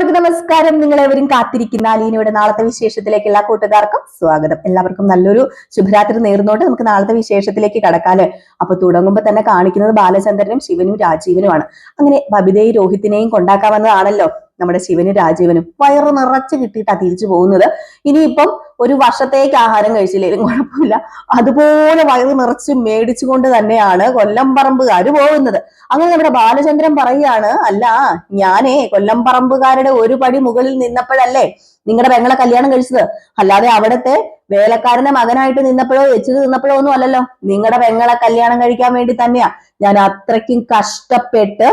എല്ലാവർക്കും നമസ്കാരം. നിങ്ങളെവരും കാത്തിരിക്കുന്ന അലീനയുടെ നാളത്തെ വിശേഷത്തിലേക്ക് എല്ലാ കൂട്ടുകാർക്കും സ്വാഗതം. എല്ലാവർക്കും നല്ലൊരു ശുഭരാത്രി നേർന്നുകൊണ്ട് നമുക്ക് നാളത്തെ വിശേഷത്തിലേക്ക് കടക്കാൽ അപ്പൊ തുടങ്ങുമ്പോൾ തന്നെ കാണിക്കുന്നത് ബാലചന്ദ്രനും ശിവനും രാജീവനുമാണ്. അങ്ങനെ ബബിതയും രോഹിത്തിനെയും കൊണ്ടാക്കാമെന്നതാണല്ലോ. നമ്മുടെ ശിവനും രാജീവനും വയറ് നിറച്ച് കിട്ടിയിട്ടാ തിരിച്ചു പോകുന്നത്. ഇനിയിപ്പം ഒരു വർഷത്തേക്ക് ആഹാരം കഴിച്ചില്ലെങ്കിലും കുഴപ്പമില്ല. അതുപോലെ വയറ് നിറച്ച് മേടിച്ചുകൊണ്ട് തന്നെയാണ് കൊല്ലംപറമ്പുകാർ പോകുന്നത്. അങ്ങനെ നമ്മുടെ ബാലചന്ദ്രൻ പറയുകയാണ് അല്ല ഞാനേ കൊല്ലംപറമ്പുകാരുടെ ഒരു പടി മുകളിൽ നിന്നപ്പോഴല്ലേ നിങ്ങളുടെ പെങ്ങളെ കല്യാണം കഴിച്ചത്? അല്ലാതെ അവിടുത്തെ വേലക്കാരന്റെ മകനായിട്ട് നിന്നപ്പോഴോ വെച്ചത് നിന്നപ്പോഴോ ഒന്നും അല്ലല്ലോ. നിങ്ങളുടെ പെങ്ങളെ കല്യാണം കഴിക്കാൻ വേണ്ടി തന്നെയാ. ഞാൻ അത്രയ്ക്കും കഷ്ടപ്പെട്ട്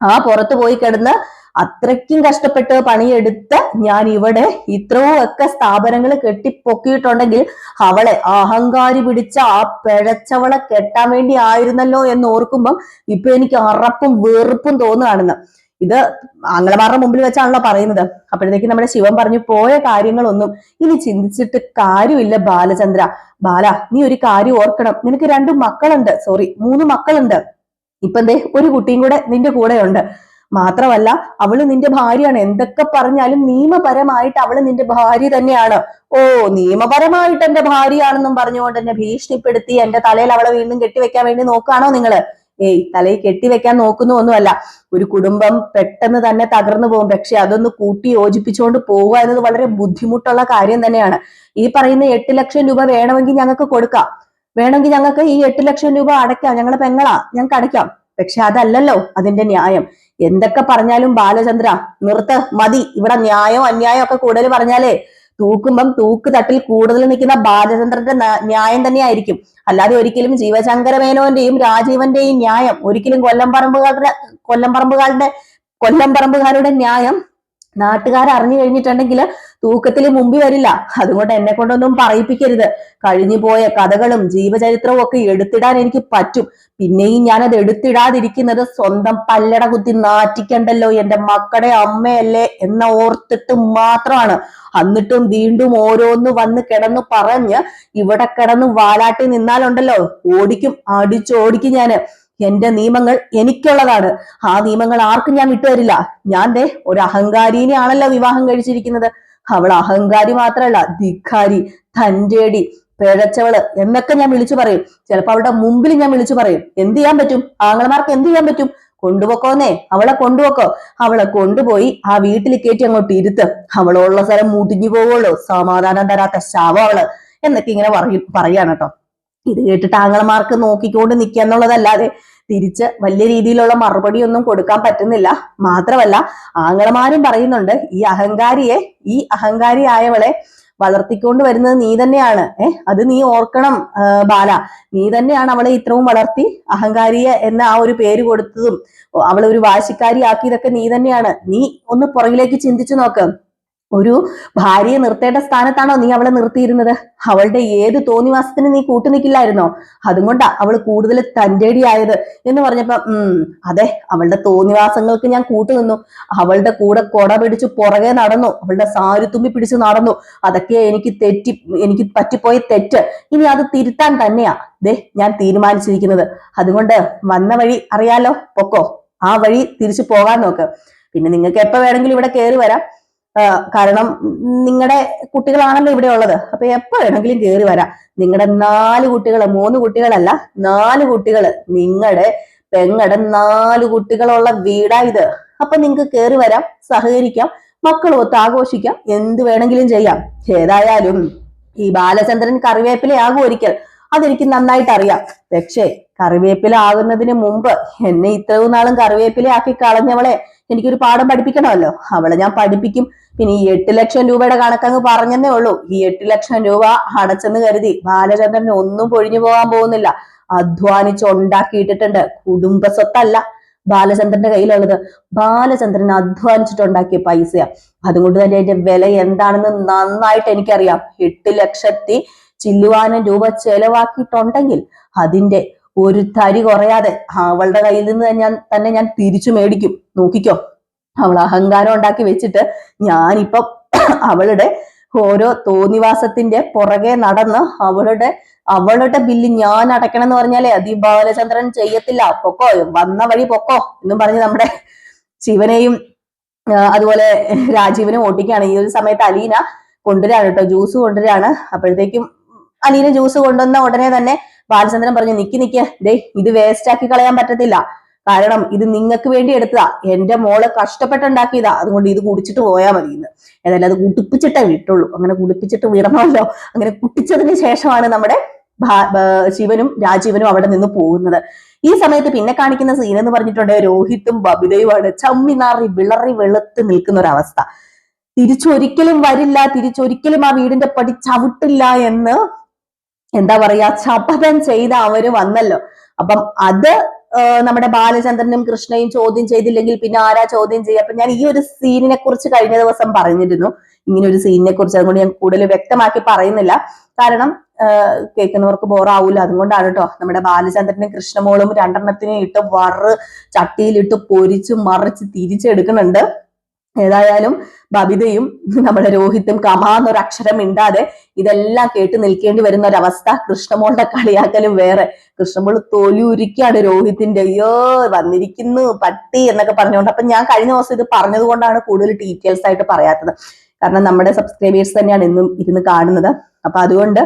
ആ പുറത്തു പോയി കിടന്ന് അത്രയ്ക്കും കഷ്ടപ്പെട്ട് പണിയെടുത്ത് ഞാൻ ഇവിടെ ഇത്രയും ഒക്കെ സ്ഥാപനങ്ങൾ കെട്ടിപ്പൊക്കിയിട്ടുണ്ടെങ്കിൽ അവളെ അഹങ്കാരി പിടിച്ച ആ പിഴച്ചവളെ കെട്ടാൻ വേണ്ടി ആയിരുന്നല്ലോ എന്ന് ഓർക്കുമ്പം ഇപ്പൊ എനിക്ക് അറപ്പും വെറുപ്പും തോന്നുകയാണെന്ന്. ഇത് ആംഗ്ലമാരുടെ മുമ്പിൽ വെച്ചാണല്ലോ പറയുന്നത്. അപ്പോഴത്തേക്ക് നമ്മുടെ ശിവൻ പറഞ്ഞു പോയ കാര്യങ്ങളൊന്നും ഇനി ചിന്തിച്ചിട്ട് കാര്യമില്ല ബാലചന്ദ്ര. ബാല നീ ഒരു കാര്യം ഓർക്കണം. നിനക്ക് രണ്ട് മക്കളുണ്ട്. സോറി മൂന്ന് മക്കളുണ്ട്. ഇപ്പൊ എന്തേ ഒരു കുട്ടിയും കൂടെ നിന്റെ കൂടെയുണ്ട്. മാത്രമല്ല അവൾ നിന്റെ ഭാര്യയാണ്. എന്തൊക്കെ പറഞ്ഞാലും നിയമപരമായിട്ട് അവൾ നിന്റെ ഭാര്യ തന്നെയാണ്. ഓ നിയമപരമായിട്ട് എന്റെ ഭാര്യയാണെന്നും പറഞ്ഞുകൊണ്ട് എന്നെ ഭീഷണിപ്പെടുത്തി എന്റെ തലയിൽ അവളെ വീണ്ടും കെട്ടിവെക്കാൻ വേണ്ടി നോക്കുകയാണോ നിങ്ങൾ? ഏയ് തലയിൽ കെട്ടിവെക്കാൻ നോക്കുന്നു ഒന്നുമല്ല ഒരു കുടുംബം പെട്ടെന്ന് തന്നെ തകർന്നു പോകും. പക്ഷെ അതൊന്ന് കൂട്ടി യോജിപ്പിച്ചുകൊണ്ട് പോവുക എന്നത് വളരെ ബുദ്ധിമുട്ടുള്ള കാര്യം തന്നെയാണ്. ഈ പറയുന്ന എട്ട് ലക്ഷം രൂപ വേണമെങ്കിൽ ഞങ്ങൾക്ക് കൊടുക്കാം. വേണമെങ്കിൽ ഞങ്ങൾക്ക് ഈ എട്ട് ലക്ഷം രൂപ അടയ്ക്കാം. ഞങ്ങളുടെ പെങ്ങളാ. ഞങ്ങൾക്ക് അടയ്ക്കാം. പക്ഷെ അതല്ലല്ലോ അതിന്റെ ന്യായം. എന്തൊക്കെ പറഞ്ഞാലും ബാലചന്ദ്ര നിർത്ത് മതി. ഇവിടെ ന്യായം അന്യായം ഒക്കെ കൂടുതൽ പറഞ്ഞാലേ തൂക്കുമ്പം തൂക്ക് തട്ടിൽ കൂടുതൽ നിൽക്കുന്ന ബാലചന്ദ്രന്റെ ന്യായം ന്യായം തന്നെയായിരിക്കും. അല്ലാതെ ഒരിക്കലും ജീവശങ്കരമേനോന്റെയും രാജീവന്റെയും ന്യായം ഒരിക്കലും കൊല്ലംപറമ്പുകാരുടെ കൊല്ലംപറമ്പുകാരുടെ കൊല്ലംപറമ്പുകാരുടെ ന്യായം നാട്ടുകാർ അറിഞ്ഞു കഴിഞ്ഞിട്ടുണ്ടെങ്കിൽ തൂക്കത്തിൽ മുമ്പി വരില്ല. അതുകൊണ്ട് എന്നെ കൊണ്ടൊന്നും പറയിപ്പിക്കരുത്. കഴിഞ്ഞു പോയ കഥകളും ജീവചരിത്രവും ഒക്കെ എടുത്തിടാൻ എനിക്ക് പറ്റും. പിന്നെയും ഞാൻ ഞാനത് എടുത്തിടാതിരിക്കുന്നത് സ്വന്തം പല്ലട കുത്തി നാറ്റിക്കണ്ടല്ലോ എന്റെ മക്കളുടെ അമ്മയല്ലേ എന്ന ഓർത്തിട്ട് മാത്രമാണ്. എന്നിട്ടും വീണ്ടും ഓരോന്ന് വന്ന് കിടന്ന് പറഞ്ഞ് ഇവിടെ കിടന്ന് വാലാട്ടി നിന്നാലുണ്ടല്ലോ. ഓടിക്കും അടിച്ചോടിക്കും ഞാൻ. എന്റെ നിയമങ്ങൾ എനിക്കുള്ളതാണ്. ആ നിയമങ്ങൾ ആർക്കും ഞാൻ വിട്ടുതരില്ല ഞാൻ ദേ ഒരു അഹങ്കാരിനെയാണല്ലോ വിവാഹം കഴിച്ചിരിക്കുന്നത്. അവൾ അഹങ്കാരി മാത്രമല്ല ധിഖാരി തന്റെടി പിഴച്ചവൾ എന്നൊക്കെ ഞാൻ വിളിച്ചു പറയും. ചിലപ്പോ അവളുടെ മുമ്പിൽ ഞാൻ വിളിച്ചു പറയും. എന്ത് ചെയ്യാൻ പറ്റും? ആങ്ങളമാർക്ക് എന്ത് ചെയ്യാൻ പറ്റും? കൊണ്ടുപോക്കോന്നേ അവളെ കൊണ്ടുപോക്കോ. അവളെ കൊണ്ടുപോയി ആ വീട്ടിൽ കയറ്റി അങ്ങോട്ട് ഇരുത്ത്. അവളുള്ള സ്ഥലം മുടിഞ്ഞു പോവുള്ളൂ. സമാധാനം തരാത്ത ശവം അവൾ എന്നൊക്കെ ഇങ്ങനെ പറയും പറയാണ് കേട്ടോ. ഇത് കേട്ടിട്ട് ആങ്ങളമാർക്ക് നോക്കിക്കൊണ്ട് നിൽക്കുക എന്നുള്ളതല്ലാതെ തിരിച്ച് വലിയ രീതിയിലുള്ള മറുപടി ഒന്നും കൊടുക്കാൻ പറ്റുന്നില്ല. മാത്രമല്ല ആങ്ങളമാരും പറയുന്നുണ്ട് ഈ അഹങ്കാരിയെ ഈ അഹങ്കാരി ആയവളെ വളർത്തിക്കൊണ്ട് വരുന്നത് നീ തന്നെയാണ്. ഏഹ് അത് നീ ഓർക്കണം ബാല. നീ തന്നെയാണ് അവളെ ഇത്രയും വളർത്തി അഹങ്കാരിയെ എന്ന ആ ഒരു പേര് കൊടുത്തതും. അവളെ ഒരു വാശിക്കാരി ആക്കിയതൊക്കെ നീ തന്നെയാണ്. നീ ഒന്ന് പുറകിലേക്ക് ചിന്തിച്ചു നോക്ക്. ഒരു ഭാര്യയെ നിർത്തേണ്ട സ്ഥാനത്താണോ നീ അവളെ നിർത്തിയിരുന്നത്? അവളുടെ ഏത് തോന്നിവാസത്തിന് നീ കൂട്ടു നിൽക്കില്ലായിരുന്നോ അതും കൊണ്ടാ അവൾ കൂടുതൽ തന്റേടിയായത് എന്ന് പറഞ്ഞപ്പോ ഉം അതെ അവളുടെ തോന്നിവാസങ്ങൾക്ക് ഞാൻ കൂട്ടു നിന്നു അവളുടെ കൂടെ കൊട പിടിച്ച് പുറകെ നടന്നു. അവളുടെ സാരി തുമ്പി പിടിച്ച് നടന്നു. അതൊക്കെ എനിക്ക് തെറ്റി എനിക്ക് പറ്റിപ്പോയ തെറ്റ്. ഇനി അത് തിരുത്താൻ തന്നെയാ. ദേ ഞാൻ തീരുമാനിച്ചിരിക്കുന്നത്. അതുകൊണ്ട് വന്ന വഴി അറിയാലോ പൊക്കോ. ആ വഴി തിരിച്ചു പോകാൻ നോക്ക്. പിന്നെ നിങ്ങൾക്ക് എപ്പോ വേണമെങ്കിലും ഇവിടെ കയറി വരാം. കാരണം നിങ്ങളുടെ കുട്ടികളാണല്ലോ ഇവിടെ ഉള്ളത്. അപ്പൊ എപ്പോ വേണമെങ്കിലും കയറി വരാം. നിങ്ങളുടെ നാല് കുട്ടികൾ മൂന്ന് കുട്ടികളല്ല നാല് കുട്ടികൾ നിങ്ങളുടെ പെങ്ങടെ നാല് കുട്ടികളുള്ള വീടാ ഇത്. അപ്പൊ നിങ്ങൾക്ക് കയറി വരാം സഹകരിക്കാം മക്കളൊത്ത് ആഘോഷിക്കാം എന്ത് വേണമെങ്കിലും ചെയ്യാം. ഏതായാലും ഈ ബാലചന്ദ്രൻ കറിവേപ്പിലയാകും ഒരിക്കൽ. അതെനിക്ക് നന്നായിട്ട് അറിയാം. പക്ഷേ കറിവേപ്പില ആകുന്നതിന് മുമ്പ് എന്നെ ഇത്രയും നാളും കറിവേപ്പില ആക്കി കളഞ്ഞവളെ എനിക്കൊരു പാഠം പഠിപ്പിക്കണമല്ലോ. അവളെ ഞാൻ പഠിപ്പിക്കും. പിന്നെ ഈ എട്ട് ലക്ഷം രൂപയുടെ കണക്കങ്ങ് പറഞ്ഞെന്നേ ഉള്ളൂ. ഈ എട്ട് ലക്ഷം രൂപ അടച്ചെന്ന് കരുതി ബാലചന്ദ്രന് ഒന്നും പൊഴിഞ്ഞു പോകാൻ പോകുന്നില്ല. അധ്വാനിച്ച് ഉണ്ടാക്കിയിട്ടിട്ടുണ്ട്. കുടുംബ സ്വത്തല്ല ബാലചന്ദ്രന്റെ കയ്യിലുള്ളത്. ബാലചന്ദ്രൻ അധ്വാനിച്ചിട്ടുണ്ടാക്കിയ പൈസയാ. അതുകൊണ്ട് തന്നെ അതിന്റെ വില എന്താണെന്ന് നന്നായിട്ട് എനിക്കറിയാം. എട്ട് ലക്ഷത്തി ചില്ലുവാനം രൂപ ചെലവാക്കിയിട്ടുണ്ടെങ്കിൽ അതിന്റെ ഒരു തരി കുറയാതെ അവളുടെ കയ്യിൽ നിന്ന് ഞാൻ തന്നെ ഞാൻ തിരിച്ചു മേടിക്കും. നോക്കിക്കോ. അവൾ അഹങ്കാരം ഉണ്ടാക്കി വെച്ചിട്ട് ഞാനിപ്പം അവളുടെ ഓരോ തോന്നിവാസത്തിന്റെ പുറകെ നടന്ന് അവളുടെ അവളുടെ ബില്ല് ഞാൻ അടയ്ക്കണം എന്ന് പറഞ്ഞാലേ അതി ബാലചന്ദ്രൻ ചെയ്യത്തില്ല. പൊക്കോ വന്ന വഴി പൊക്കോ എന്നും പറഞ്ഞ് നമ്മുടെ ശിവനെയും അതുപോലെ രാജീവിനും ഓട്ടിക്കുകയാണ്. ഈ ഒരു സമയത്ത് അലീന കൊണ്ടുവരാണ് കേട്ടോ ജ്യൂസ് കൊണ്ടുവരാണ്. അപ്പോഴത്തേക്കും അലീന ജ്യൂസ് കൊണ്ടുവന്ന ഉടനെ തന്നെ ബാലചന്ദ്രൻ പറഞ്ഞു നിക്കി നിക്ക്. ദേ ഇത് വേസ്റ്റ് ആക്കി കളയാൻ പറ്റത്തില്ല. കാരണം ഇത് നിങ്ങൾക്ക് വേണ്ടി എടുത്തതാ. എന്റെ മോൾ കഷ്ടപ്പെട്ടുണ്ടാക്കിയതാ. അതുകൊണ്ട് ഇത് കുടിച്ചിട്ട് പോയാൽ മതി ഇന്ന്. ഏതായാലും അത് കുടിപ്പിച്ചിട്ടേ വിട്ടുള്ളൂ. അങ്ങനെ കുടിപ്പിച്ചിട്ട് വിടണമല്ലോ അങ്ങനെ കുട്ടിച്ചതിന് ശേഷമാണ് നമ്മുടെ ശിവനും രാജീവനും അവിടെ നിന്ന് പോകുന്നത്. ഈ സമയത്ത് പിന്നെ കാണിക്കുന്ന സീൻ എന്ന് പറഞ്ഞിട്ടുണ്ട് രോഹിത്തും ബബിതയുമാണ്. ചമ്മിനാറി വിളറി വെളുത്ത് നിൽക്കുന്ന ഒരു അവസ്ഥ. തിരിച്ചൊരിക്കലും വരില്ല. തിരിച്ചൊരിക്കലും ആ വീടിന്റെ പടി ചവിട്ടില്ല എന്ന് എന്താ പറയാ ശപഥം ചെയ്ത അവർ വന്നല്ലോ. അപ്പം അത് നമ്മുടെ ബാലചന്ദ്രനും കൃഷ്ണയും ചോദ്യം ചെയ്തില്ലെങ്കിൽ പിന്നെ ആരാ ചോദ്യം ചെയ്യുക? അപ്പൊ ഞാൻ ഈ ഒരു സീനിനെ കുറിച്ച് കഴിഞ്ഞ ദിവസം പറഞ്ഞിരുന്നു. ഇങ്ങനെ ഒരു സീനിനെ കുറിച്ച് അതുകൊണ്ട് ഞാൻ കൂടുതൽ വ്യക്തമാക്കി പറയുന്നില്ല. കാരണം കേൾക്കുന്നവർക്ക് ബോറാവൂല അതുകൊണ്ടാണ് കേട്ടോ നമ്മുടെ ബാലചന്ദ്രനും കൃഷ്ണമോളും രണ്ടെണ്ണത്തിനെ ഇട്ട് വറ് ചട്ടിയിലിട്ട് പൊരിച്ച് മറിച്ച് തിരിച്ചെടുക്കുന്നുണ്ട്. ഏതായാലും ബബിതയും നമ്മുടെ രോഹിത്തും കമാന്നൊരു അക്ഷരം മിണ്ടാതെ ഇതെല്ലാം കേട്ട് നിൽക്കേണ്ടി വരുന്ന ഒരവസ്ഥ കൃഷ്ണമോളുടെ കളിയാക്കലും വേറെ. കൃഷ്ണമോൾ തൊലി രോഹിത്തിന്റെ. അയ്യോ വന്നിരിക്കുന്നു പട്ടി എന്നൊക്കെ പറഞ്ഞുകൊണ്ട്. അപ്പൊ ഞാൻ കഴിഞ്ഞ ദിവസം ഇത് പറഞ്ഞത് കൊണ്ടാണ് കൂടുതൽ ഡീറ്റെയിൽസ് ആയിട്ട് പറയാത്തത്. കാരണം നമ്മുടെ സബ്സ്ക്രൈബേഴ്സ് തന്നെയാണ് ഇന്നും ഇരുന്ന് കാണുന്നത്. അപ്പൊ അതുകൊണ്ട്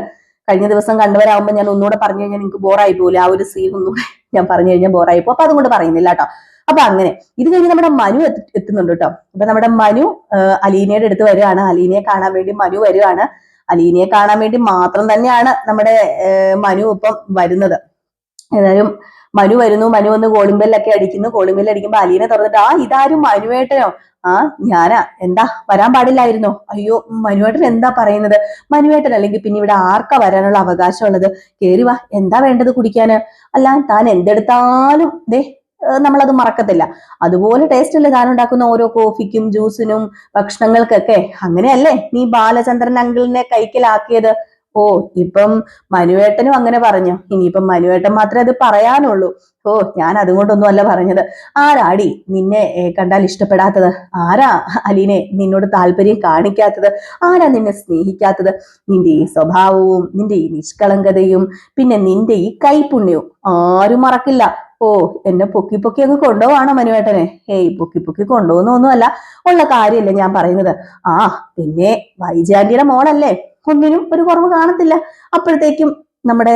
കഴിഞ്ഞ ദിവസം കണ്ടവരാകുമ്പോൾ ഞാൻ ഒന്നുകൂടെ പറഞ്ഞു കഴിഞ്ഞാൽ നിങ്ങൾക്ക് ബോറായി പോലെ ആ ഒരു സീൻ ഒന്നുകൂടെ ഞാൻ പറഞ്ഞു കഴിഞ്ഞാൽ ബോറായി പോകും. അപ്പൊ അതുകൊണ്ട് പറയുന്നില്ല കേട്ടോ. അപ്പൊ അങ്ങനെ. ഇത് കഴിഞ്ഞ് നമ്മുടെ മനു എത്തി- എത്തുന്നുണ്ട് കേട്ടോ. അപ്പൊ നമ്മുടെ മനു അലീനയുടെ അടുത്ത് വരികയാണ്. അലീനയെ കാണാൻ വേണ്ടി മനു വരികയാണ്. അലീനയെ കാണാൻ വേണ്ടി മാത്രം തന്നെയാണ് നമ്മുടെ മനു ഇപ്പം വരുന്നത്. ഏതായാലും മനു വരുന്നു. മനു വന്ന് കോളിംബെല്ലൊക്കെ അടിക്കുന്നു. കോളിംബെല്ല് അടിക്കുമ്പോ അലീനെ തുറന്നിട്ട് ആ ഇതാരും മനുവേട്ടനോ? ആ ഞാനാ. എന്താ? വരാൻ പാടില്ലായിരുന്നോ. അയ്യോ മനുവേട്ടൻ എന്താ പറയുന്നത്? മനുവേട്ടൻ അല്ലെങ്കിൽ പിന്നെ ഇവിടെ ആർക്കാ വരാനുള്ള അവകാശമുള്ളത്? കേറി വാ. എന്താ വേണ്ടത് കുടിക്കാന്? അല്ല താൻ എന്തെടുത്താലും ദേ നമ്മളത് മറക്കത്തില്ല. അതുപോലെ ടേസ്റ്റ് അല്ലേ താൻ ഉണ്ടാക്കുന്ന ഓരോ കോഫിക്കും ജ്യൂസിനും ഭക്ഷണങ്ങൾക്കൊക്കെ അങ്ങനെയല്ലേ? നീ ബാലചന്ദ്രൻ അങ്കിളിനെ കൈക്കലാക്കിയത്? ഓ ഇപ്പം മനുവേട്ടനും അങ്ങനെ പറഞ്ഞു. ഇനിയിപ്പം മനുവേട്ടൻ മാത്രമേ അത് പറയാനുള്ളൂ. ഓ ഞാൻ അതുകൊണ്ടൊന്നും അല്ല പറഞ്ഞത്. ആരാടി നിന്നെ കണ്ടാൽ ഇഷ്ടപ്പെടാത്തത്? ആരാ അലീനെ നിന്നോട് താല്പര്യം കാണിക്കാത്തത്? ആരാ നിന്നെ സ്നേഹിക്കാത്തത്? നിന്റെ ഈ സ്വഭാവവും നിന്റെ ഈ നിഷ്കളങ്കതയും പിന്നെ നിന്റെ ഈ കൈപുണ്യവും ആരും മറക്കില്ല. ഓ എന്നെ പൊക്കി പൊക്കി അങ്ങ് കൊണ്ടുപോവാണോ മനുവേട്ടനെ? ഏയ് പൊക്കി പൊക്കി കൊണ്ടുപോകുന്നൊന്നുമല്ല. ഉള്ള കാര്യമല്ലേ ഞാൻ പറയുന്നത്. ആ പിന്നെ വൈജാന്റിയുടെ മോളല്ലേ? ഒന്നിനും ഒരു കുറവ് കാണത്തില്ല. അപ്പോഴത്തേക്കും നമ്മുടെ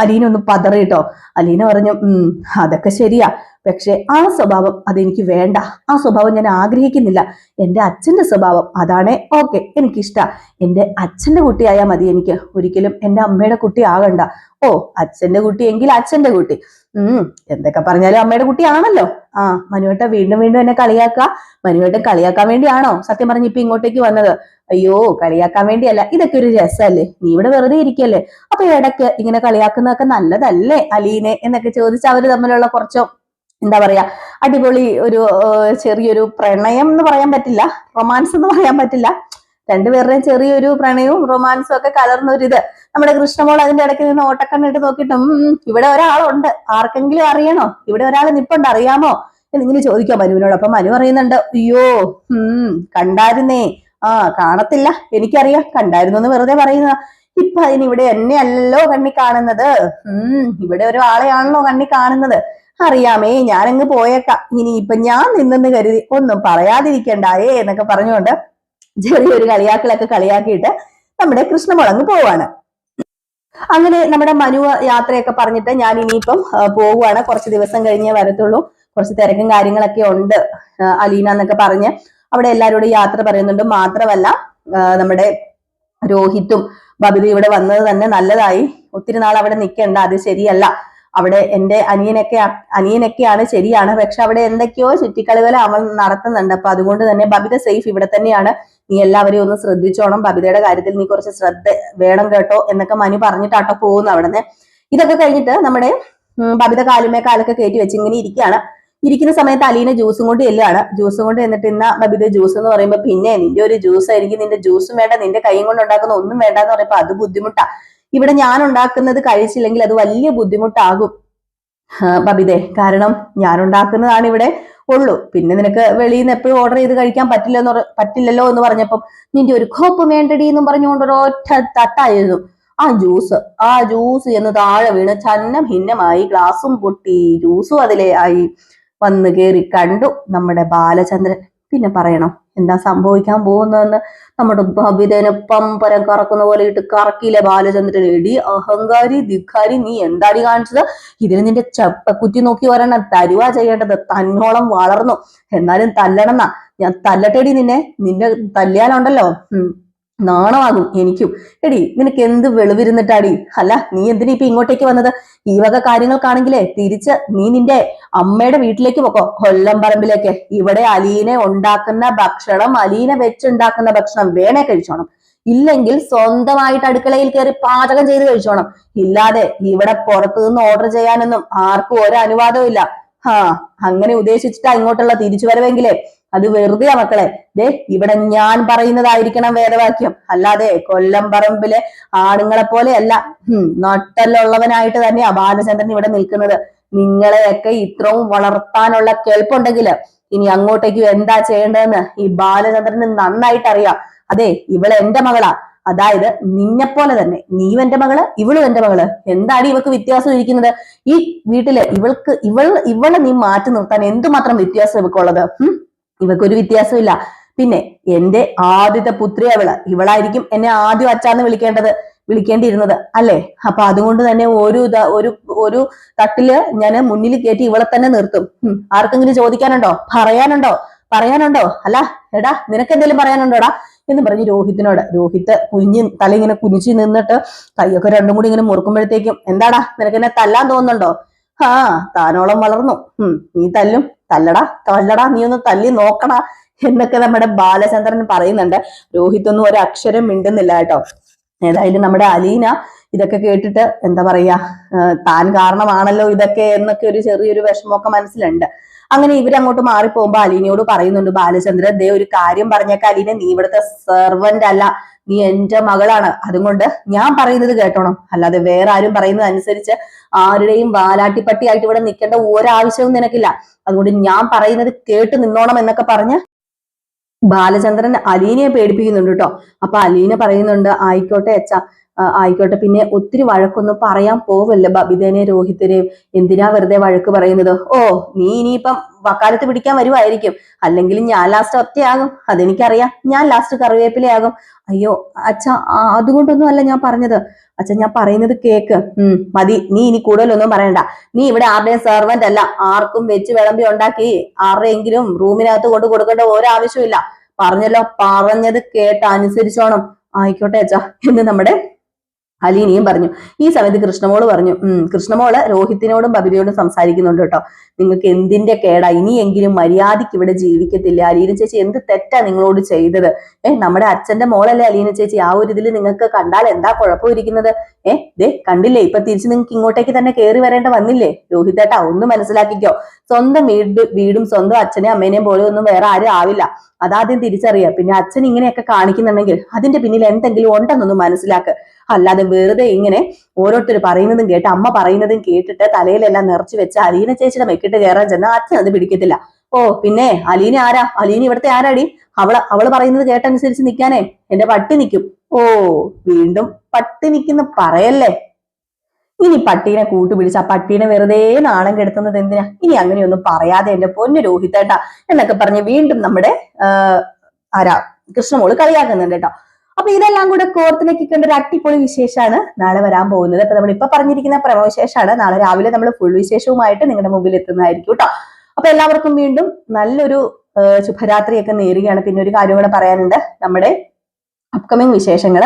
അലീനൊന്ന് പതറിട്ടോ അലീന പറഞ്ഞു ഉം അതൊക്കെ ശരിയാ. പക്ഷെ ആ സ്വഭാവം അതെനിക്ക് വേണ്ട. ആ സ്വഭാവം ഞാൻ ആഗ്രഹിക്കുന്നില്ല. എന്റെ അച്ഛന്റെ സ്വഭാവം അതാണ് ഓക്കെ എനിക്കിഷ്ട. എന്റെ അച്ഛന്റെ കുട്ടിയായാൽ മതി എനിക്ക്. ഒരിക്കലും എന്റെ അമ്മയുടെ കുട്ടി ആകണ്ട. ഓ അച്ഛന്റെ കുട്ടി എങ്കിൽ അച്ഛന്റെ കുട്ടി. ഉം. എന്തൊക്കെ പറഞ്ഞാലും അമ്മയുടെ കുട്ടിയാണല്ലോ. ആ മനുവേട്ട വീണ്ടും വീണ്ടും എന്നെ കളിയാക്ക. മനുവേട്ടൻ കളിയാക്കാൻ വേണ്ടിയാണോ സത്യം പറഞ്ഞ് ഇപ്പൊ ഇങ്ങോട്ടേക്ക് വന്നത്? അയ്യോ കളിയാക്കാൻ വേണ്ടിയല്ല. ഇതൊക്കെ ഒരു രസമല്ലേ നീ ഇവിടെ വെറുതെ ഇരിക്കല്ലേ? അപ്പൊ ഇടയ്ക്ക് ഇങ്ങനെ കളിയാക്കുന്നതൊക്കെ നല്ലതല്ലേ അലീനെ എന്നൊക്കെ ചോദിച്ച അവർ തമ്മിലുള്ള കുറച്ചോ എന്താ പറയാ അടിപൊളി ഒരു ചെറിയൊരു പ്രണയം എന്ന് പറയാൻ പറ്റില്ല. റൊമാൻസ് എന്ന് പറയാൻ പറ്റില്ല. രണ്ടുപേരുടെയും ചെറിയൊരു പ്രണയവും റൊമാൻസും ഒക്കെ കലർന്ന ഒരു ഇത് നമ്മുടെ കൃഷ്ണമോൾ അതിന്റെ ഇടയ്ക്ക് നിന്ന് ഓട്ടക്കണ്ണിട്ട് നോക്കിയിട്ടും ഇവിടെ ഒരാളുണ്ട്. ആർക്കെങ്കിലും അറിയണോ? ഇവിടെ ഒരാൾ നിപ്പുണ്ട് അറിയാമോ? എന്നിങ്ങനെ ചോദിക്കാം മനുവിനോട് അപ്പൊ മനു പറയുന്നുണ്ട് അയ്യോ ഉം കണ്ടായിരുന്നേ. ആ കാണത്തില്ല. എനിക്കറിയാം. കണ്ടായിരുന്നു എന്ന് വെറുതെ പറയുന്ന ഇപ്പൊ അതിന് ഇവിടെ എന്നെ അല്ലല്ലോ കണ്ണി കാണുന്നത്. ഉം ഇവിടെ ഒരു ആളെയാണല്ലോ കണ്ണി കാണുന്നത്. അറിയാമേ ഞാനങ്ങ് പോയേക്കാം. ഇനി ഇപ്പൊ ഞാൻ നിന്നെന്ന് കരുതി ഒന്നും പറയാതിരിക്കണ്ടായേ എന്നൊക്കെ പറഞ്ഞുകൊണ്ട് ചെറിയൊരു കളിയാക്കലൊക്കെ കളിയാക്കിയിട്ട് നമ്മുടെ കൃഷ്ണമുളങ്ങ് പോവാണ്. അങ്ങനെ നമ്മുടെ മനു യാത്രയൊക്കെ പറഞ്ഞിട്ട് ഞാൻ ഇനിയിപ്പം പോവുകയാണ്. കുറച്ച് ദിവസം കഴിഞ്ഞേ വരത്തുള്ളൂ. കുറച്ച് തിരക്കും കാര്യങ്ങളൊക്കെ ഉണ്ട് അലീന എന്നൊക്കെ പറഞ്ഞ്. അവിടെ എല്ലാവരോടും യാത്ര പറയുന്നുണ്ട്. മാത്രമല്ല നമ്മുടെ രോഹിത്തും ബബിത ഇവിടെ വന്നത് തന്നെ നല്ലതായി. ഒത്തിരി നാൾ അവിടെ നിൽക്കണ്ട അത് ശരിയല്ല. അവിടെ എന്റെ അനിയനൊക്കെ അനിയനൊക്കെയാണ് ശരിയാണ്. പക്ഷെ അവിടെ എന്തൊക്കെയോ ചുറ്റിക്കളികൾ അവൾ നടത്തുന്നുണ്ട്. അപ്പൊ അതുകൊണ്ട് തന്നെ ബബിത സേഫ് ഇവിടെ തന്നെയാണ്. നീ എല്ലാവരെയും ഒന്ന് ശ്രദ്ധിച്ചോണം. ബബിതയുടെ കാര്യത്തിൽ നീ കുറച്ച് ശ്രദ്ധ വേണം കേട്ടോ എന്നൊക്കെ മനു പറഞ്ഞിട്ടാട്ടോ പോകുന്നു അവിടുന്ന്. ഇതൊക്കെ കഴിഞ്ഞിട്ട് നമ്മുടെ ബബിത കാലുമേ കാലൊക്കെ കയറ്റി വെച്ച് ഇങ്ങനെ ഇരിക്കുകയാണ്. ഇരിക്കുന്ന സമയത്ത് അലീന ജ്യൂസും കൊണ്ട് ചെല്ലുകയാണ് ജ്യൂസും കൊണ്ട് എന്നിട്ട് ഇന്ന ബബിത ജ്യൂസ് എന്ന് പറയുമ്പോൾ പിന്നെ നിന്റെ ഒരു ജ്യൂസ് ആയിരിക്കും നിന്റെ ജ്യൂസും വേണ്ട. നിന്റെ കൈയും കൊണ്ട് ഉണ്ടാക്കുന്ന ഒന്നും വേണ്ട എന്ന് പറയുമ്പോൾ അത് ബുദ്ധിമുട്ടാ. ഇവിടെ ഞാൻ ഉണ്ടാക്കുന്നത് കഴിച്ചില്ലെങ്കിൽ അത് വലിയ ബുദ്ധിമുട്ടാകും. ബബിതെ കാരണം ഞാൻ ഉണ്ടാക്കുന്നതാണ് ഇവിടെ ഉള്ളൂ. പിന്നെ നിനക്ക് വെളിയിൽ നിന്ന് എപ്പോഴും ഓർഡർ ചെയ്ത് കഴിക്കാൻ പറ്റില്ല എന്ന് പറ്റില്ലല്ലോ എന്ന് പറഞ്ഞപ്പം നിന്റെ ഒരു കോപ്പ് വേണ്ടടി എന്നും പറഞ്ഞുകൊണ്ട് ഒരൊറ്റ തട്ടായിരുന്നു. ആ ജ്യൂസ് ആ ജ്യൂസ് എന്ന് താഴെ വീണ് ചന്നം ഭിന്നമായി ഗ്ലാസും പൊട്ടി ജ്യൂസും അതിലെ ആയി വന്ന് കേറി കണ്ടു നമ്മുടെ ബാലചന്ദ്രൻ. പിന്നെ പറയണം. എന്താ സംഭവിക്കാൻ പോകുന്നതെന്ന് നമ്മുടെ ഭവിതനെ പമ്പരം കറക്കുന്ന പോലെ ഇട്ട് കറക്കിയില്ലേ ബാലചന്ദ്രൻ? എടി അഹങ്കാരി ധിഖാരി നീ എന്താടി കാണിച്ചത്? ഇതിന് നിന്റെ ചെപ്പക്കുറ്റി നോക്കി വരണം തരുവാ ചെയ്യേണ്ടത്. തന്നോളം വളർന്നു. എന്നാലും തല്ലണമെന്നാ. ഞാൻ തല്ലട്ടെടി നിന്നെ. നിന്നെ തല്ലിയാലുണ്ടല്ലോ. നാണമാകും എനിക്കും. എടി നിനക്ക് എന്ത് വെളിവിരുന്നിട്ടാടി? അല്ല നീ എന്തിനാ ഇപ്പൊ ഇങ്ങോട്ടേക്ക് വന്നത്? ഈ വക കാര്യങ്ങൾക്കാണെങ്കിലേ തിരിച്ച് നീ നിന്റെ അമ്മയുടെ വീട്ടിലേക്ക് പോക്കോ. കൊല്ലം പറമ്പിലേക്ക് ഇവിടെ അലീനെ ഉണ്ടാക്കുന്ന ഭക്ഷണം അലീനെ വെച്ചുണ്ടാക്കുന്ന ഭക്ഷണം വേണേ കഴിച്ചോണം. ഇല്ലെങ്കിൽ സ്വന്തമായിട്ട് അടുക്കളയിൽ കയറി പാചകം ചെയ്ത് കഴിച്ചോണം. ഇല്ലാതെ ഇവിടെ പുറത്തു നിന്ന് ഓർഡർ ചെയ്യാനൊന്നും ആർക്കും ഒരു അനുവാദവും ഇല്ല. ആ അങ്ങനെ ഉദ്ദേശിച്ചിട്ടാ ഇങ്ങോട്ടുള്ള തിരിച്ചു വരവെങ്കിലേ. അത് വെറുതെയാ മക്കളെ. ദേ ഇവിടെ ഞാൻ പറയുന്നതായിരിക്കണം വേദവാക്യം. അല്ലാതെ കൊല്ലം പറമ്പിലെ ആണുങ്ങളെ പോലെയല്ല ഹും നട്ടല്ലുള്ളവനായിട്ട് തന്നെയാ ബാലചന്ദ്രൻ ഇവിടെ നിൽക്കുന്നത്. നിങ്ങളെയൊക്കെ ഇത്രയും വളർത്താനുള്ള കേൾപ്പുണ്ടെങ്കിൽ ഇനി അങ്ങോട്ടേക്ക് എന്താ ചെയ്യേണ്ടതെന്ന് ഈ ബാലചന്ദ്രന് നന്നായിട്ട് അറിയാം അതെ ഇവൾ എന്റെ മകളാ. അതായത് നിന്നെപ്പോലെ തന്നെ. നീയും എന്റെ മകൾ ഇവളും എന്റെ മകൾ. എന്താണ് ഇവക്ക് വ്യത്യാസം ഇരിക്കുന്നത്? ഈ വീട്ടിൽ ഇവൾക്ക് ഇവൾ ഇവളെ നീ മാറ്റി നിർത്താൻ എന്തുമാത്രം വ്യത്യാസം ഇവക്കുള്ളത്? ഉം ഇവക്കൊരു വ്യത്യാസമില്ല. പിന്നെ എന്റെ ആദ്യത്തെ പുത്രി അവൾ. ഇവളായിരിക്കും എന്നെ ആദ്യം അച്ചാന്ന് വിളിക്കേണ്ടത്. വിളിക്കേണ്ടിയിരുന്നത് അല്ലെ? അപ്പൊ അതുകൊണ്ട് തന്നെ ഒരു ഒരു ഒരു തട്ടിൽ ഞാൻ മുന്നിൽ കയറ്റി ഇവളെ തന്നെ നിർത്തും. ആർക്കെങ്കിലും ചോദിക്കാനുണ്ടോ? പറയാനുണ്ടോ? പറയാനുണ്ടോ? അല്ല എടാ നിനക്ക് എന്തെങ്കിലും പറയാനുണ്ടോടാ? എന്ന് പറഞ്ഞ് രോഹിത്തിനോട് രോഹിത്ത് കുഞ്ഞ് തല ഇങ്ങനെ കുനിച്ച് നിന്നിട്ട് കൈയൊക്കെ രണ്ടും കൂടി ഇങ്ങനെ മുറുക്കുമ്പോഴത്തേക്കും എന്താടാ നിനക്ക് എന്നെ തല്ലാൻ തോന്നുന്നുണ്ടോ? ആ താനോളം വളർന്നു. ഉം നീ തല്ലും. തല്ലടാ തല്ലടാ നീ ഒന്ന് തല്ലി നോക്കടാ എന്നൊക്കെ നമ്മുടെ ബാലചന്ദ്രൻ പറയുന്നുണ്ട്. രോഹിത് ഒന്നും ഒരു അക്ഷരം മിണ്ടുന്നില്ല കേട്ടോ. ഏതായാലും നമ്മുടെ അലീന ഇതൊക്കെ കേട്ടിട്ട് എന്താ പറയാ താൻ കാരണമാണല്ലോ ഇതൊക്കെ എന്നൊക്കെ ഒരു ചെറിയൊരു വിഷമമൊക്കെ മനസ്സിലുണ്ട്. അങ്ങനെ ഇവരങ്ങോട്ട് മാറിപ്പോകുമ്പോ അലീനയോട് പറയുന്നുണ്ട് ബാലചന്ദ്രൻ ദേ ഒരു കാര്യം പറഞ്ഞേക്ക അലീന നീ ഇവിടുത്തെ സെർവന്റ് അല്ല നീ എന്റെ മകളാണ്. അതുകൊണ്ട് ഞാൻ പറയുന്നത് കേട്ടോണം. അല്ലാതെ വേറെ ആരും പറയുന്നത് അനുസരിച്ച് ആരുടെയും വാലാട്ടിപ്പട്ടിയായിട്ട് ഇവിടെ നിൽക്കേണ്ട ഒരാവശ്യവും നിനക്കില്ല. അതുകൊണ്ട് ഞാൻ പറയുന്നത് കേട്ട് നിന്നോണം എന്നൊക്കെ പറഞ്ഞ് ബാലചന്ദ്രൻ അലീനയെ പേടിപ്പിക്കുന്നുണ്ട് കേട്ടോ. അപ്പൊ അലീന പറയുന്നുണ്ട് ആയിക്കോട്ടെ അച്ഛ ആയിക്കോട്ടെ. പിന്നെ ഒത്തിരി വഴക്കൊന്നും പറയാൻ പോവല്ല ബബിതേനെ രോഹിത്തിനെയും? എന്തിനാ വെറുതെ വഴക്ക് പറയുന്നത്? ഓ നീ ഇനിയിപ്പം വക്കാലത്ത് പിടിക്കാൻ വരുമായിരിക്കും അല്ലെങ്കിൽ ഞാൻ ലാസ്റ്റ് ഒറ്റയാകും. അതെനിക്കറിയാം. ഞാൻ ലാസ്റ്റ് കറിവേപ്പിലയാകും. അയ്യോ അച്ഛ അതുകൊണ്ടൊന്നും അല്ല ഞാൻ പറഞ്ഞത്. അച്ഛൻ ഞാൻ പറയുന്നത് കേക്ക്. ഉം മതി. നീ ഇനി കൂടുതലൊന്നും പറയണ്ട. നീ ഇവിടെ ആരുടെയും സെർവന്റ് അല്ല. ആർക്കും വെച്ച് വിളമ്പി ഉണ്ടാക്കി ആരുടെയെങ്കിലും റൂമിനകത്ത് കൊണ്ട് കൊടുക്കേണ്ട ഒരാവശ്യമില്ല പറഞ്ഞല്ലോ പറഞ്ഞത് കേട്ട് അനുസരിച്ചോണം ആയിക്കോട്ടെ അച്ഛ. എന്ന് നമ്മുടെ അലീനയും പറഞ്ഞു. ഈ സമയത്ത് കൃഷ്ണമോൾ പറഞ്ഞു ഉം കൃഷ്ണമോൾ രോഹിത്തിനോടും ബബിതയോടും സംസാരിക്കുന്നുണ്ട് കേട്ടോ. നിങ്ങൾക്ക് എന്തിന്റെ കേടാ? ഇനിയെങ്കിലും മര്യാദയ്ക്ക് ഇവിടെ ജീവിക്കത്തില്ല? അലീന ചേച്ചി എന്ത് തെറ്റാ നിങ്ങളോട് ചെയ്തത്? ഏഹ് നമ്മുടെ അച്ഛന്റെ മോളല്ലേ അലീന ചേച്ചി? ആ ഒരു ഇതിൽ നിങ്ങൾക്ക് കണ്ടാൽ എന്താ കുഴപ്പമിരിക്കുന്നത്? ഏഹ് ദേ കണ്ടില്ലേ? ഇപ്പൊ തിരിച്ച് നിങ്ങൾക്ക് ഇങ്ങോട്ടേക്ക് തന്നെ കയറി വരേണ്ട വന്നില്ലേ? രോഹിതേട്ടാ ഒന്ന് മനസ്സിലാക്കിക്കോ. സ്വന്തം വീട് വീടും സ്വന്തം അച്ഛനെയും അമ്മേനെയും പോലെ ഒന്നും വേറെ ആരും ആവില്ല. അതാദ്യം തിരിച്ചറിയാം. പിന്നെ അച്ഛൻ ഇങ്ങനെയൊക്കെ കാണിക്കുന്നുണ്ടെങ്കിൽ അതിന്റെ പിന്നിൽ എന്തെങ്കിലും ഉണ്ടെന്നൊന്ന് മനസ്സിലാക്ക്. അല്ലാതെ വെറുതെ ഇങ്ങനെ ഓരോരുത്തർ പറയുന്നതും കേട്ട് അമ്മ പറയുന്നതും കേട്ടിട്ട് തലയിലെല്ലാം നിറച്ചു വെച്ച് അലീന ചേച്ചിയുടെ മെക്കിട്ട് കയറാൻ ചെന്നാൽ അച്ഛൻ അത് പിടിക്കത്തില്ല. ഓ പിന്നെ അലീന ആരാ? അലീന ഇവിടുത്തെ ആരാടി? അവൾ അവൾ പറയുന്നത് കേട്ടനുസരിച്ച് നിൽക്കാനേ. എന്റെ പട്ടി നിൽക്കും. ഓ വീണ്ടും പട്ടി നിൽക്കുന്ന പറയല്ലേ? ഇനി പട്ടീനെ കൂട്ടുപിടിച്ച് ആ പട്ടീനെ വെറുതെ നാണം കെടുത്തുന്നത് എന്തിനാ? ഇനി അങ്ങനെയൊന്നും പറയാതെ എന്റെ പൊന്നു രോഹിതേട്ടാ എന്നൊക്കെ പറഞ്ഞ് വീണ്ടും നമ്മുടെ ആരാ? കൃഷ്ണമോൾ കളിയാക്കുന്നുണ്ട് കേട്ടോ. അപ്പൊ ഇതെല്ലാം കൂടെ കോർത്തിലേക്ക് കണ്ട ഒരു അടിപൊളി വിശേഷമാണ് നാളെ വരാൻ പോകുന്നത്. അപ്പൊ നമ്മൾ ഇപ്പൊ പറഞ്ഞിരിക്കുന്ന പ്രമവിശേഷമാണ് നാളെ രാവിലെ നമ്മൾ ഫുൾ വിശേഷവുമായിട്ട് നിങ്ങളുടെ മുമ്പിൽ എത്തുന്നതായിരിക്കും കേട്ടോ അപ്പൊ എല്ലാവർക്കും വീണ്ടും നല്ലൊരു ശുഭരാത്രിയൊക്കെ നേരുകയാണ്. പിന്നെ ഒരു കാര്യം കൂടെ പറയാനുണ്ട്. നമ്മുടെ അപ്കമിങ് വിശേഷങ്ങൾ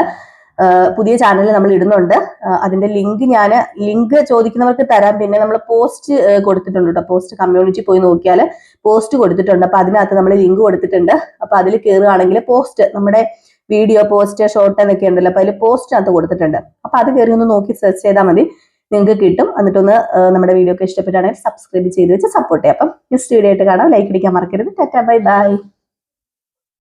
പുതിയ ചാനലിൽ നമ്മൾ ഇടുന്നുണ്ട്. അതിന്റെ ലിങ്ക് ഞാൻ ലിങ്ക് ചോദിക്കുന്നവർക്ക് തരാം. പിന്നെ നമ്മൾ പോസ്റ്റ് കൊടുത്തിട്ടുണ്ട് കേട്ടോ പോസ്റ്റ് കമ്മ്യൂണിറ്റി പോയി നോക്കിയാൽ പോസ്റ്റ് കൊടുത്തിട്ടുണ്ട്. അപ്പൊ അതിനകത്ത് നമ്മൾ ലിങ്ക് കൊടുത്തിട്ടുണ്ട്. അപ്പൊ അതിൽ കയറുകയാണെങ്കിൽ പോസ്റ്റ് നമ്മുടെ വീഡിയോ പോസ്റ്റ് ഷോർട്ട് എന്നൊക്കെ ഉണ്ടല്ലോ. അപ്പൊ അതിൽ പോസ്റ്റിനകത്ത് കൊടുത്തിട്ടുണ്ട്. അപ്പൊ അത് കയറി ഒന്ന് നോക്കി സെർച്ച് ചെയ്താൽ മതി. നിങ്ങൾക്ക് കിട്ടും. എന്നിട്ടൊന്ന് നമ്മുടെ വീഡിയോ ഒക്കെ ഇഷ്ടപ്പെട്ടാണെങ്കിൽ സബ്സ്ക്രൈബ് ചെയ്ത് വെച്ച് സപ്പോർട്ട് ചെയ്യാം. അപ്പം നെക്സ്റ്റ് വീഡിയോ ആയിട്ട് കാണാം. ലൈക്ക് അടിക്കാൻ മറക്കരുത്. Tata bye bye